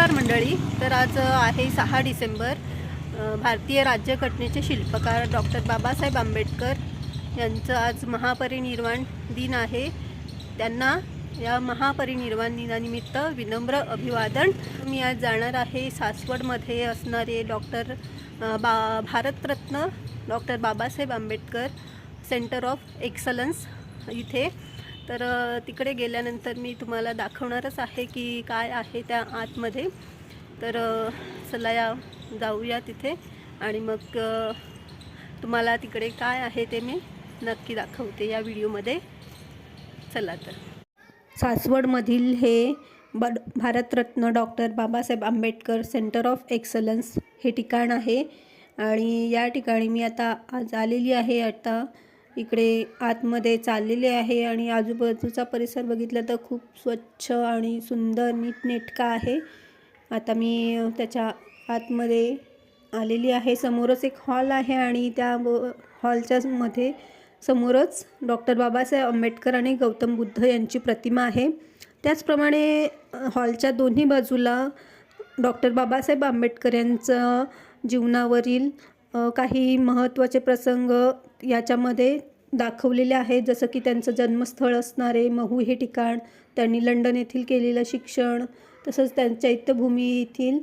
नमस्कार मंडळी. तर आज आहे सहा डिसेंबर. भारतीय राज्यघटनेचे शिल्पकार डॉक्टर बाबासाहेब आंबेडकर यांचं आज महापरिनिर्वाण दिन आहे. त्यांना या महापरिनिर्वाण दिनानिमित्त विनम्र अभिवादन. मी आज जाणार आहे सासवडमध्ये असणारे डॉक्टर बा Bharat Ratna doctor Babasaheb Ambedkar centre of excellence इथे. तर तिकडे गेल्यानंतर मी तुम्हाला दाखवणारच आहे की काय आहे त्या आतमध्ये. तर चला या जाऊया तिथे आणि मग तुम्हाला तिकडे काय आहे ते मी नक्की दाखवते या व्हिडिओमध्ये. चला तर. सासवडमधील हे ब Bharat Ratna doctor Babasaheb Ambedkar centre of excellence हे ठिकाण आहे. आणि या ठिकाणी मी आता आज आलेली आहे. आता इकडे आतमध्ये चाललेले आहे आणि आजूबाजूचा परिसर बघितला तर खूप स्वच्छ आणि सुंदर नीटनेटका आहे. आता मी त्याच्या आतमध्ये आलेली आहे. समोरच एक हॉल आहे आणि त्या ब- हॉलच्या मध्ये समोरच डॉक्टर बाबासाहेब आंबेडकर आणि गौतम बुद्ध यांची प्रतिमा आहे. त्याचप्रमाणे हॉलच्या दोन्ही बाजूला डॉक्टर बाबासाहेब आंबेडकर यांचं जीवनावरील काही महत्त्वाचे प्रसंग याच्यामध्ये दाखवलेले आहेत. जसं की त्यांचं जन्मस्थळ असणारे महू हे ठिकाण त्यांनी लंडन येथील केलेलं शिक्षण तसंच त्या चैत्यभूमी येथील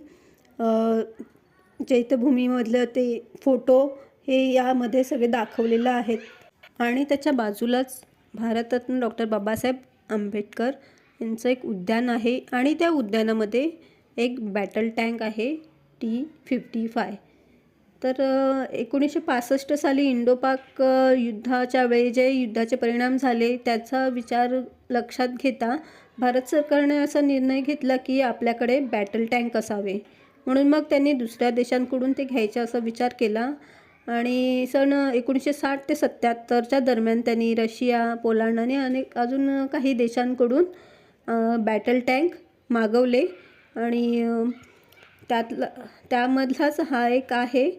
चैत्यभूमीमधलं ते फोटो हे यामध्ये सगळे दाखवलेलं आहेत. आणि त्याच्या बाजूलाच भारतरत्न डॉक्टर बाबासाहेब आंबेडकर यांचं एक उद्यान आहे. आणि त्या उद्यानामध्ये एक बॅटल टँक आहे टी फिफ्टी फाय तर एकोणीसशे पासष्ट साली इंडोपाक युद्धाच्या वेळी जे युद्धाचे परिणाम झाले त्याचा विचार लक्षात घेता भारत सरकारने असा निर्णय घेतला की आपल्याकडे बॅटल टँक असावे. म्हणून मग त्यांनी दुसऱ्या देशांकडून ते घ्यायचा असा विचार केला. आणि सन एकोणीसशे साठ ते सत्याहत्तरच्या दरम्यान त्यांनी रशिया पोलंड आणि अनेक अजून काही देशांकडून बॅटल टँक मागवले. आणि त्यातला त्यामधलाच हा एक आहे.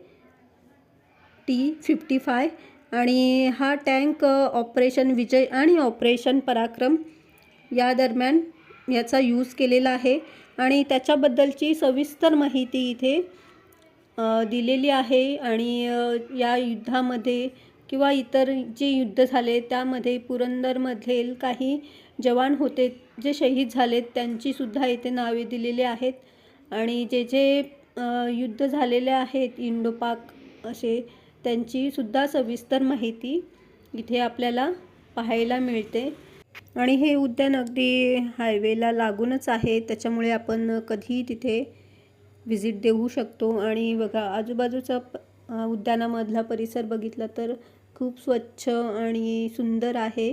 टी फिफ्टी फाय आणि हा टँक ऑपरेशन विजय आणि ऑपरेशन पराक्रम या दरम्यान याचा यूज केलेला आहे. आणि त्याच्याबद्दलची सविस्तर माहिती इथे दिलेली आहे. आणि या युद्धामध्ये किंवा इतर जे युद्ध झाले त्यामध्ये पुरंदरमधील काही जवान होते जे शहीद झालेत त्यांचीसुद्धा इथे नावे दिलेली आहेत. आणि जे जे युद्ध झालेले आहेत इंडो पाक असे त्यांची सुद्धा सविस्तर माहिती इथे आपल्याला पाहायला मिळते. आणि हे उद्यान अगदी हायवेला लागूनच आहे. त्याच्यामुळे आपण कधीही तिथे व्हिजिट देऊ शकतो. आणि बघा आजूबाजूचा उद्यानामधला परिसर बघितला तर खूप स्वच्छ आणि सुंदर आहे.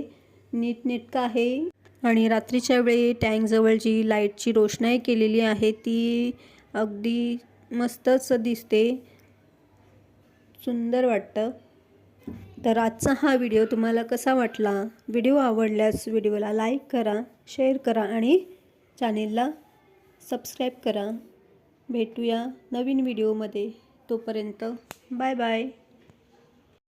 नीटनेटका आहे. आणि रात्रीच्या वेळी टँकजवळ जी लाईटची रोषणाई केलेली आहे ती अगदी मस्तच दिसते. सुंदर वाटतं. तर आजचा हा व्हिडिओ तुम्हाला कसा वाटला? व्हिडिओ आवडल्यास व्हिडिओला लाईक करा शेअर करा आणि चॅनेलला सबस्क्राईब करा. भेटूया नवीन व्हिडिओमध्ये. तोपर्यंत बाय बाय.